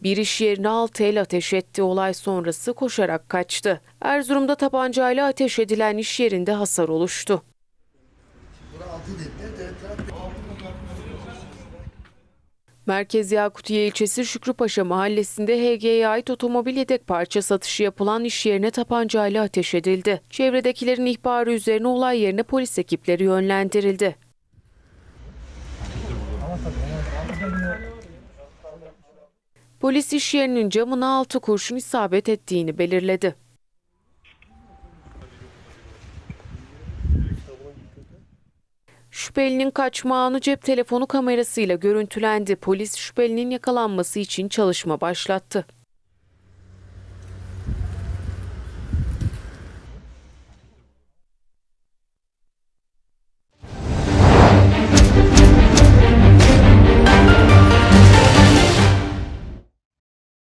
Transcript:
Bir iş yerine altı el ateş etti. Olay sonrası koşarak kaçtı. Erzurum'da tabancayla ateş edilen iş yerinde hasar oluştu. Merkez Yakutiye ilçesi Şükrüpaşa mahallesinde HG'ye ait otomobil yedek parça satışı yapılan iş yerine tabancayla ateş edildi. Çevredekilerin ihbarı üzerine olay yerine polis ekipleri yönlendirildi. Polis iş yerinin camına altı kurşun isabet ettiğini belirledi. Şüphelinin kaçma anı cep telefonu kamerasıyla görüntülendi. Polis şüphelinin yakalanması için çalışma başlattı.